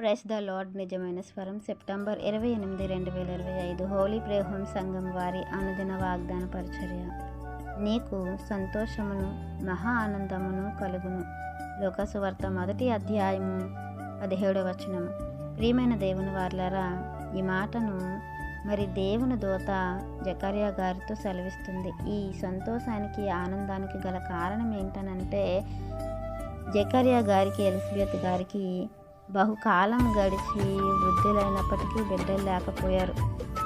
Press the lord నిజమైన స్వరం. September ఇరవై ఎనిమిది రెండు వేల ఇరవై ఐదు. హోలీ ప్రేహోం సంఘం వారి అనుదిన వాగ్దాన పరిచర్య. నీకు సంతోషమును మహా ఆనందమును కలుగును. లోకసువార్త మొదటి అధ్యాయము పదిహేడవ వచనము ప్రియమైన దేవుని వార్లరా ఈ మాటను మరి దేవుని దూత జకర్యా గారితో సెలవిస్తుంది. ఈ సంతోషానికి ఆనందానికి గల కారణం ఏంటనంటే జకర్యా గారికి ఎలిజబెత్ గారికి బహుకాలం గడిచి వృద్ధులైనప్పటికీ బిడ్డలు లేకపోయారు.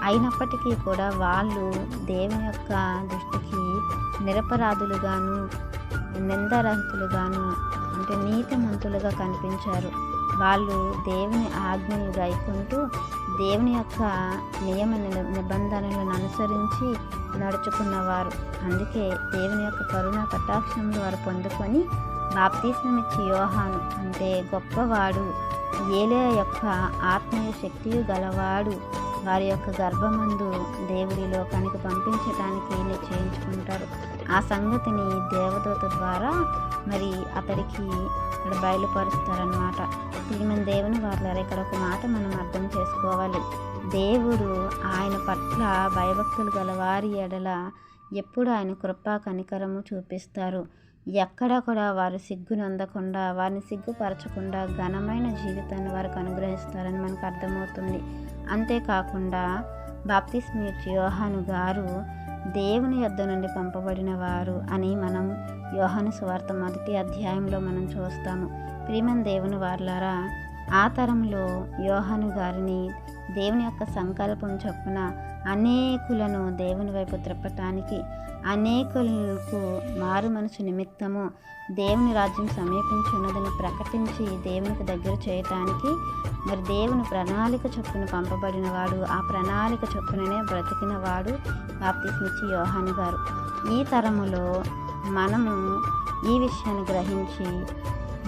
అయినప్పటికీ కూడా వాళ్ళు దేవుని యొక్క దృష్టికి నిరపరాధులుగాను నిందరహితులుగాను అంటే నీతిమంతులుగా కనిపించారు. వాళ్ళు దేవుని ఆజ్ఞలు గైకుంటూ దేవుని యొక్క నియమ ని- నిబంధనలను అనుసరించి నడుచుకున్నవారు. అందుకే దేవుని యొక్క కరుణ కటాక్షములు వారు పొందుకొని బాప్తీస్మమిచ్చి యోహాను అంటే గొప్పవాడు. ఏలే యొక్క ఆత్మీయ శక్తియు గలవాడు. వారి యొక్క గర్భమందు దేవుడి లోకానికి పంపించటానికి నిశ్చయించుకుంటారు ఆ సంగతిని దేవదూత ద్వారా మరి అతడికి ఇక్కడ బయలుపరుస్తారనమాట మన దేవుని వాళ్ళ ఇక్కడ ఒక మాట మనం అర్థం చేసుకోవాలి. దేవుడు ఆయన పట్ల భయభక్తులు గల వారి ఎడల ఎప్పుడు ఆయన కృపా కనికరము చూపిస్తారు. ఎక్కడ కూడా వారు సిగ్గునందకుండా వారిని సిగ్గుపరచకుండా ఘనమైన జీవితాన్ని వారికి అనుగ్రహిస్తారని మనకు అర్థమవుతుంది. అంతేకాకుండా బాప్తిస్మీర్ యోహాను గారు దేవుని యొద్ద నుండి పంపబడిన వారు అని మనం యోహాను సువార్త మొదటి అధ్యాయంలో మనం చూస్తాము. ప్రియమన్ దేవుని వార్లారా ఆ తరంలో యోహాను గారిని దేవుని యొక్క సంకల్పం చొప్పున అనేకులను దేవుని వైపు త్రిప్పటానికి అనేకులకు మారు మనసు నిమిత్తము దేవుని రాజ్యం సమీపించున్నదని ప్రకటించి దేవునికి దగ్గర చేయటానికి మరి దేవుని ప్రణాళిక చొప్పున పంపబడిన వాడు ఆ ప్రణాళిక చొప్పుననే బ్రతికిన వాడు బాప్తిస్మిచ్చి యోహాని గారు. ఈ తరములో మనము ఈ విషయాన్ని గ్రహించి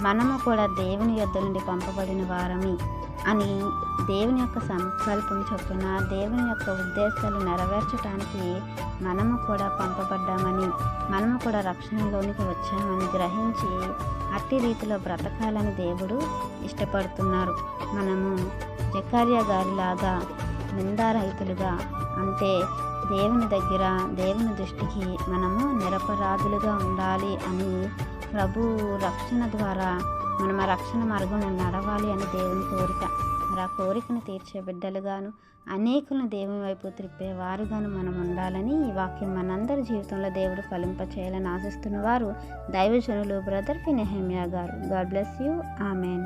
మనము కూడా దేవుని యొద్ద నుండి పంపబడిన వారమి అని దేవుని యొక్క సంకల్పం చొప్పున దేవుని యొక్క ఉద్దేశాలు నెరవేర్చడానికి మనము కూడా పంపబడ్డామని మనము కూడా రక్షణలోనికి వచ్చామని గ్రహించి అట్టి రీతిలో బ్రతకాలని దేవుడు ఇష్టపడుతున్నారు. మనము జకార్య గారిలాగా నిందారహితులుగా అంటే దేవుని దగ్గర దేవుని దృష్టికి మనము నిరపరాధులుగా ఉండాలి అని ప్రభు రక్షణ ద్వారా మనం ఆ రక్షణ మార్గం నడవాలి అని దేవుని కోరిక. మరి ఆ కోరికను తీర్చే బిడ్డలుగాను అనేకులను దేవుని వైపు త్రిప్పే వారుగాను మనం ఉండాలని ఈ వాక్యం మనందరి జీవితంలో దేవుడు ఫలింప చేయాలని ఆశిస్తున్న వారు దైవజనులు బ్రదర్ ఫినెహెమియా గారు. God bless you. Amen.